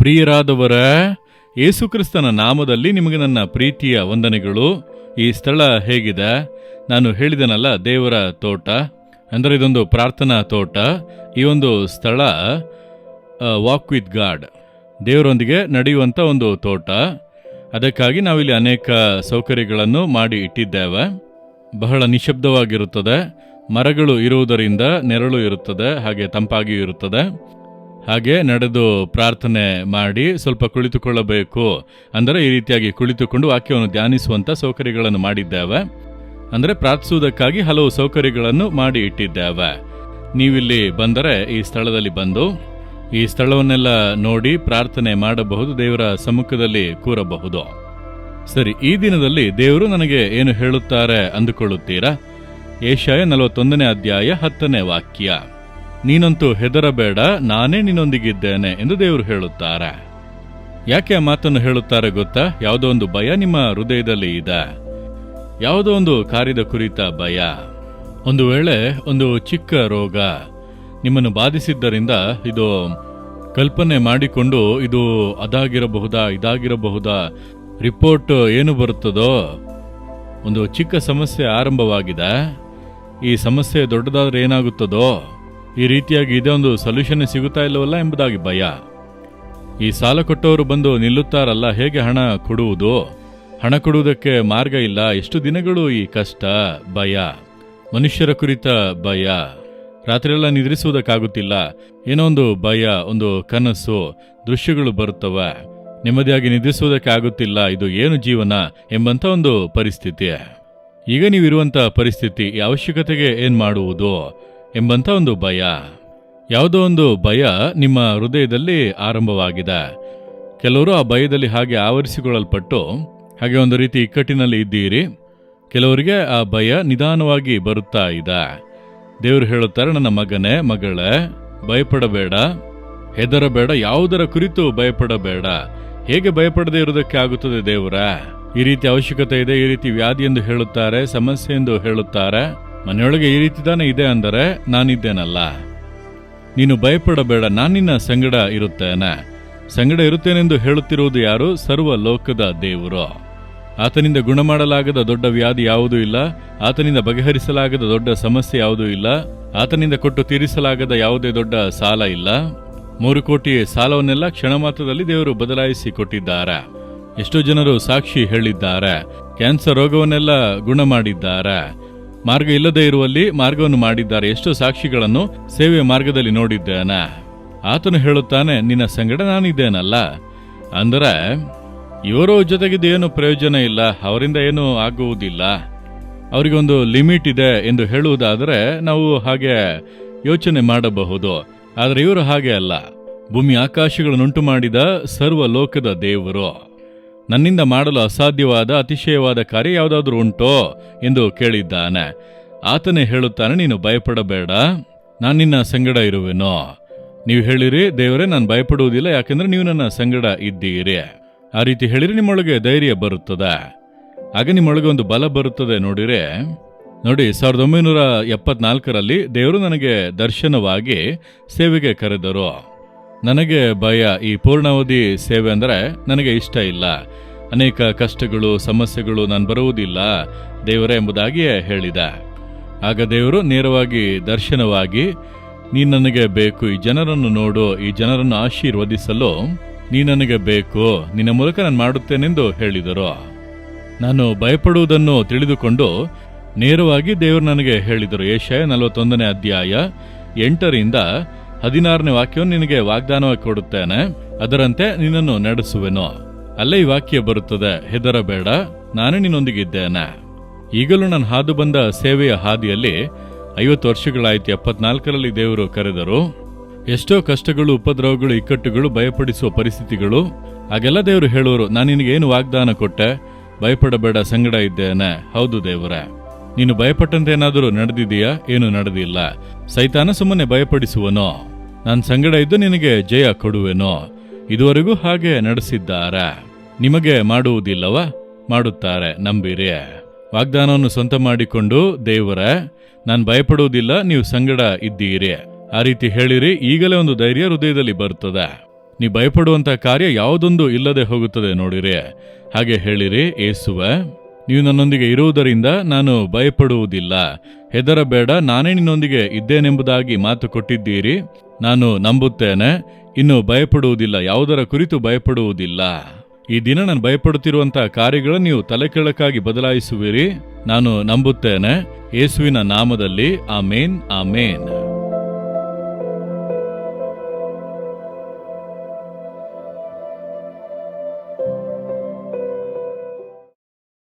ಪ್ರಿಯರಾದವರ, ಯೇಸುಕ್ರಿಸ್ತನ ನಾಮದಲ್ಲಿ ನಿಮಗೆ ನನ್ನ ಪ್ರೀತಿಯ ವಂದನೆಗಳು. ಈ ಸ್ಥಳ ಹೇಗಿದೆ? ನಾನು ಹೇಳಿದನಲ್ಲ, ದೇವರ ತೋಟ. ಅಂದರೆ ಇದೊಂದು ಪ್ರಾರ್ಥನಾ ತೋಟ. ಈ ಒಂದು ಸ್ಥಳ ವಾಕ್ ವಿತ್ ಗಾಡ್ ದೇವರೊಂದಿಗೆ ನಡೆಯುವಂಥ ಒಂದು ತೋಟ. ಅದಕ್ಕಾಗಿ ನಾವಿಲ್ಲಿ ಅನೇಕ ಸೌಕರ್ಯಗಳನ್ನು ಮಾಡಿ ಇಟ್ಟಿದ್ದೇವೆ. ಬಹಳ ನಿಶಬ್ದವಾಗಿರುತ್ತದೆ. ಮರಗಳು ಇರುವುದರಿಂದ ನೆರಳು ಇರುತ್ತದೆ, ಹಾಗೆ ತಂಪಾಗಿಯೂ ಇರುತ್ತದೆ. ಹಾಗೆ ನಡೆದು ಪ್ರಾರ್ಥನೆ ಮಾಡಿ ಸ್ವಲ್ಪ ಕುಳಿತುಕೊಳ್ಳಬೇಕು. ಅಂದರೆ ಈ ರೀತಿಯಾಗಿ ಕುಳಿತುಕೊಂಡು ವಾಕ್ಯವನ್ನು ಧ್ಯಾನಿಸುವಂಥ ಸೌಕರ್ಯಗಳನ್ನು ಮಾಡಿದ್ದೇವೆ. ಅಂದರೆ ಪ್ರಾರ್ಥಿಸುವುದಕ್ಕಾಗಿ ಹಲವು ಸೌಕರ್ಯಗಳನ್ನು ಮಾಡಿ ಇಟ್ಟಿದ್ದೇವೆ. ನೀವಿಲ್ಲಿ ಬಂದರೆ ಈ ಸ್ಥಳದಲ್ಲಿ ಬಂದು, ಈ ಸ್ಥಳವನ್ನೆಲ್ಲ ನೋಡಿ ಪ್ರಾರ್ಥನೆ ಮಾಡಬಹುದು, ದೇವರ ಸಮ್ಮುಖದಲ್ಲಿ ಕೂರಬಹುದು. ಸರಿ, ಈ ದಿನದಲ್ಲಿ ದೇವರು ನನಗೆ ಏನು ಹೇಳುತ್ತಾರೆ ಅಂದುಕೊಳ್ಳುತ್ತೀರಾ? ಏಷಾಯ ನಲವತ್ತೊಂದನೇ ಅಧ್ಯಾಯ ಹತ್ತನೇ ವಾಕ್ಯ. ನೀನಂತೂ ಹೆದರಬೇಡ, ನಾನೇ ನಿನ್ನೊಂದಿಗಿದ್ದೇನೆ ಎಂದು ದೇವರು ಹೇಳುತ್ತಾರೆ. ಯಾಕೆ ಆ ಮಾತನ್ನು ಹೇಳುತ್ತಾರೆ ಗೊತ್ತಾ? ಯಾವುದೋ ಒಂದು ಭಯ ನಿಮ್ಮ ಹೃದಯದಲ್ಲಿ ಇದೆ. ಯಾವುದೋ ಒಂದು ಕಾರ್ಯದ ಕುರಿತ ಭಯ. ಒಂದು ವೇಳೆ ಒಂದು ಚಿಕ್ಕ ರೋಗ ನಿಮ್ಮನ್ನು ಬಾಧಿಸಿದ್ದರಿಂದ ಇದು ಕಲ್ಪನೆ ಮಾಡಿಕೊಂಡು ಇದು ಅದಾಗಿರಬಹುದಾ, ಇದಾಗಿರಬಹುದಾ? ರಿಪೋರ್ಟ್ ಏನು ಬರುತ್ತದೋ? ಒಂದು ಚಿಕ್ಕ ಸಮಸ್ಯೆ ಆರಂಭವಾಗಿದೆ. ಈ ಸಮಸ್ಯೆ ದೊಡ್ಡದಾದ್ರೆ ಏನಾಗುತ್ತದೋ? ಈ ರೀತಿಯಾಗಿ ಇದೇ ಒಂದು ಸೊಲ್ಯೂಷನ್ ಸಿಗುತ್ತಾ ಇಲ್ಲವಲ್ಲ ಎಂಬುದಾಗಿ ಭಯ. ಈ ಸಾಲ ಕೊಟ್ಟವರು ಬಂದು ನಿಲ್ಲುತ್ತಾರಲ್ಲ, ಹೇಗೆ ಹಣ ಕೊಡುವುದು? ಹಣ ಕೊಡುವುದಕ್ಕೆ ಮಾರ್ಗ ಇಲ್ಲ, ಎಷ್ಟು ದಿನಗಳು ಈ ಕಷ್ಟ? ಭಯ. ಮನುಷ್ಯರ ಕುರಿತ ಭಯ. ರಾತ್ರಿಯೆಲ್ಲ ನಿದ್ರಿಸುವುದಕ್ಕಾಗುತ್ತಿಲ್ಲ. ಏನೋ ಒಂದು ಭಯ, ಒಂದು ಕನಸು, ದೃಶ್ಯಗಳು ಬರುತ್ತವೆ. ನೆಮ್ಮದಿಯಾಗಿ ನಿದ್ರಿಸುವುದಕ್ಕೆ ಆಗುತ್ತಿಲ್ಲ ಇದು ಏನು ಜೀವನ ಎಂಬಂಥ ಒಂದು ಪರಿಸ್ಥಿತಿ. ಈಗ ನೀವಿರುವಂಥ ಪರಿಸ್ಥಿತಿ, ಈ ಅವಶ್ಯಕತೆಗೆ ಏನು ಮಾಡುವುದು? ಎಂಬಂತ ಒಂದು ಭಯ. ಯಾವುದೋ ಒಂದು ಭಯ ನಿಮ್ಮ ಹೃದಯದಲ್ಲಿ ಆರಂಭವಾಗಿದೆ. ಕೆಲವರು ಆ ಭಯದಲ್ಲಿ ಹಾಗೆ ಆವರಿಸಿಕೊಳ್ಳಲ್ಪಟ್ಟು ಹಾಗೆ ಒಂದು ರೀತಿ ಇಕ್ಕಟ್ಟಿನಲ್ಲಿ ಇದ್ದೀರಿ. ಕೆಲವರಿಗೆ ಆ ಭಯ ನಿಧಾನವಾಗಿ ಬರುತ್ತಾ ಇದೆ. ದೇವರು ಹೇಳುತ್ತಾರೆ, ನನ್ನ ಮಗನೇ, ಮಗಳೇ, ಭಯಪಡಬೇಡ. ಹೆದರಬೇಡ, ಯಾವುದರ ಕುರಿತು ಭಯಪಡಬೇಡ. ಹೇಗೆ ಭಯಪಡದೆ ಇರುವುದಕ್ಕೆ ಆಗುತ್ತದೆ ದೇವರ? ಈ ರೀತಿ ಅವಶ್ಯಕತೆ ಇದೆ, ಈ ರೀತಿ ವ್ಯಾಧಿ ಎಂದು ಹೇಳುತ್ತಾರೆ, ಸಮಸ್ಯೆ ಎಂದು ಹೇಳುತ್ತಾರೆ. ಮನೆಯೊಳಗೆ ಈ ರೀತಿ ತಾನೇ ಇದೆ ಅಂದರೆ ನಾನಿದ್ದೇನಲ್ಲ? ನೀನು ಭಯಪಡಬೇಡ, ನಾನು ನಿನ್ನ ಸಂಗಡ ಇರುತ್ತೇನೆ. ಸಂಗಡ ಇರುತ್ತೇನೆಂದು ಹೇಳುತ್ತಿರುವುದು ಯಾರು? ಸರ್ವ ಲೋಕದ ದೇವರು. ಆತನಿಂದ ಗುಣಮಾಡಲಾಗದ ದೊಡ್ಡ ವ್ಯಾಧಿ ಯಾವುದೂ ಇಲ್ಲ. ಆತನಿಂದ ಬಗೆಹರಿಸಲಾಗದ ದೊಡ್ಡ ಸಮಸ್ಯೆ ಯಾವುದೂ ಇಲ್ಲ. ಆತನಿಂದ ಕೊಟ್ಟು ತೀರಿಸಲಾಗದ ಯಾವುದೇ ದೊಡ್ಡ ಸಾಲ ಇಲ್ಲ. ಮೂರು ಕೋಟಿ ಸಾಲವನ್ನೆಲ್ಲ ಕ್ಷಣ ಮಾತ್ರದಲ್ಲಿ ದೇವರು ಬದಲಾಯಿಸಿ ಕೊಟ್ಟಿದ್ದಾರೆ ಎಷ್ಟೋ ಜನರು ಸಾಕ್ಷಿ ಹೇಳಿದ್ದಾರೆ. ಕ್ಯಾನ್ಸರ್ ರೋಗವನ್ನೆಲ್ಲ ಗುಣ ಮಾಡಿದ್ದಾರೆ ಮಾರ್ಗ ಇಲ್ಲದೆ ಇರುವಲ್ಲಿ ಮಾರ್ಗವನ್ನು ಮಾಡಿದ್ದಾರೆ. ಎಷ್ಟು ಸಾಕ್ಷಿಗಳನ್ನು ಸೇವೆಯ ಮಾರ್ಗದಲ್ಲಿ ನೋಡಿದ್ದೇನ. ಆತನು ಹೇಳುತ್ತಾನೆ, ನಿನ್ನ ಸಂಗಡ ನಾನಿದ್ದೇನಲ್ಲ. ಅಂದರೆ, ಇವರ ಜೊತೆಗಿದ್ದು ಏನು ಪ್ರಯೋಜನ ಇಲ್ಲ, ಅವರಿಂದ ಏನು ಆಗುವುದಿಲ್ಲ. ಅವರಿಗೊಂದು ಲಿಮಿಟ್ ಇದೆ ಎಂದು ಹೇಳುವುದಾದರೆ, ನಾವು ಹಾಗೆ ಯೋಚನೆ ಮಾಡಬಹುದು. ಆದರೆ ಇವರು ಹಾಗೆ ಅಲ್ಲ. ಭೂಮಿ ಆಕಾಶಗಳನ್ನುಂಟು ಮಾಡಿದ ಸರ್ವ ಲೋಕದ ದೇವರು. ನನ್ನಿಂದ ಮಾಡಲು ಅಸಾಧ್ಯವಾದ, ಅತಿಶಯವಾದ ಕಾರ್ಯ ಯಾವುದಾದ್ರೂ ಉಂಟೋ ಎಂದು ಕೇಳಿದ್ದಾನೆ. ಆತನೇ ಹೇಳುತ್ತಾನೆ, ನೀನು ಭಯಪಡಬೇಡ. ನಾನು ನಿನ್ನ ಸಂಗಡ ಇರುವೆನೋ. ನೀವು ಹೇಳಿರಿ, ದೇವರೇ, ನಾನು ಭಯಪಡುವುದಿಲ್ಲ, ಯಾಕೆಂದ್ರೆ ನೀವು ನನ್ನ ಸಂಗಡ ಇದ್ದೀರಿ. ಆ ರೀತಿ ಹೇಳಿರಿ, ನಿಮ್ಮೊಳಗೆ ಧೈರ್ಯ ಬರುತ್ತದೆ. ಆಗ ನಿಮ್ಮೊಳಗೆ ಒಂದು ಬಲ ಬರುತ್ತದೆ, ನೋಡಿರಿ. ನೋಡಿ, ಸಾವಿರದ ಒಂಬೈನೂರ ಎಪ್ಪತ್ನಾಲ್ಕರಲ್ಲಿ ದೇವರು ನನಗೆ ದರ್ಶನವಾಗಿ ಸೇವೆಗೆ ಕರೆದರು. ನನಗೆ ಭಯ ಈ ಪೂರ್ಣಾವಧಿ ಸೇವೆ ಅಂದರೆ ನನಗೆ ಇಷ್ಟ ಇಲ್ಲ. ಅನೇಕ ಕಷ್ಟಗಳು, ಸಮಸ್ಯೆಗಳು ನಾನು ಬರುವುದಿಲ್ಲ, ದೇವರೇ ಎಂಬುದಾಗಿಯೇ ಹೇಳಿದ. ಆಗ ದೇವರು ನೇರವಾಗಿ ದರ್ಶನವಾಗಿ, ನೀ ನನಗೆ ಬೇಕು, ಈ ಜನರನ್ನು ನೋಡು, ಈ ಜನರನ್ನು ಆಶೀರ್ವದಿಸಲು ನೀ ನನಗೆ ಬೇಕು, ನಿನ್ನ ಮೂಲಕ ನಾನು ಮಾಡುತ್ತೇನೆಂದು ಹೇಳಿದರು. ನಾನು ಭಯಪಡುವುದನ್ನು ತಿಳಿದುಕೊಂಡು ನೇರವಾಗಿ ದೇವರು ನನಗೆ ಹೇಳಿದರು. ಏಷ್ಯ ನಲವತ್ತೊಂದನೇ ಅಧ್ಯಾಯ ಎಂಟರಿಂದ ಹದಿನಾರನೇ ವಾಕ್ಯವನ್ನು ನಿನಗೆ ವಾಗ್ದಾನವಾಗಿ ಕೊಡುತ್ತೇನೆ, ಅದರಂತೆ ನಿನ್ನನ್ನು ನಡೆಸುವೆನು. ಅಲ್ಲೇ ಈ ವಾಕ್ಯ ಬರುತ್ತದೆ, ಹೆದರಬೇಡ, ನಾನೇ ನಿನ್ನೊಂದಿಗಿದ್ದೇನೆ. ಈಗಲೂ ನಾನು ಹಾದು ಬಂದ ಸೇವೆಯ ಹಾದಿಯಲ್ಲಿ ಐವತ್ತು ವರ್ಷಗಳಾಯಿತು, ಎಪ್ಪತ್ನಾಲ್ಕರಲ್ಲಿ ದೇವರು ಕರೆದರು, ಎಷ್ಟೋ ಕಷ್ಟಗಳು, ಉಪದ್ರವಗಳು, ಇಕ್ಕಟ್ಟುಗಳು, ಭಯಪಡಿಸುವ ಪರಿಸ್ಥಿತಿಗಳು, ಹಾಗೆಲ್ಲ ದೇವರು ಹೇಳುವರು, ನಾನು ನಿನಗೇನು ವಾಗ್ದಾನ ಕೊಟ್ಟೆ? ಭಯಪಡಬೇಡ, ಸಂಗಡ ಇದ್ದೇನೆ. ಹೌದು ದೇವರೇ, ನೀನು ಭಯಪಟ್ಟಂತೆ ಏನಾದರೂ ನಡೆದಿದೆಯಾ? ಏನು ನಡೆದಿಲ್ಲ. ಸೈತಾನ ಸುಮ್ಮನೆ ಭಯಪಡಿಸುವನೋ? ನಾನು ಸಂಗಡ ಇದ್ದು ನಿನಗೆ ಜಯ ಕೊಡುವೆನೋ? ಇದುವರೆಗೂ ಹಾಗೆ ನಡೆಸಿದ್ದಾರೆ. ನಿಮಗೆ ಮಾಡುವುದಿಲ್ಲವ? ಮಾಡುತ್ತಾರೆ, ನಂಬಿರಿ. ವಾಗ್ದಾನವನ್ನು ಸ್ವಂತ ಮಾಡಿಕೊಂಡು, ದೇವರ, ನಾನು ಭಯಪಡುವುದಿಲ್ಲ, ನೀವು ಸಂಗಡ ಇದ್ದೀರಿ. ಆ ರೀತಿ ಹೇಳಿರಿ, ಈಗಲೇ ಒಂದು ಧೈರ್ಯ ಹೃದಯದಲ್ಲಿ ಬರುತ್ತದೆ. ನೀವು ಭಯಪಡುವಂತ ಕಾರ್ಯ ಯಾವುದೊಂದು ಇಲ್ಲದೆ ಹೋಗುತ್ತದೆ ನೋಡಿರಿ. ಹಾಗೆ ಹೇಳಿರಿ, ಏಸುವ ನೀವು ನನ್ನೊಂದಿಗೆ ಇರುವುದರಿಂದ ನಾನು ಭಯಪಡುವುದಿಲ್ಲ. ಹೆದರಬೇಡ, ನಾನೇ ನಿನ್ನೊಂದಿಗೆ ಇದ್ದೇನೆಂಬುದಾಗಿ ಮಾತು ಕೊಟ್ಟಿದ್ದೀರಿ. ನಾನು ನಂಬುತ್ತೇನೆ. ಇನ್ನು ಭಯಪಡುವುದಿಲ್ಲ, ಯಾವುದರ ಕುರಿತು ಭಯಪಡುವುದಿಲ್ಲ. ಈ ದಿನ ನಾನು ಭಯಪಡುತ್ತಿರುವಂತಹ ಕಾರ್ಯಗಳನ್ನು ನೀವು ತಲೆಕೆಳಕಾಗಿ ಬದಲಾಯಿಸುವಿರಿ. ನಾನು ನಂಬುತ್ತೇನೆ. ಯೇಸುವಿನ ನಾಮದಲ್ಲಿ ಆ ಮೇನ್ ಆ ಆಮೇನ್.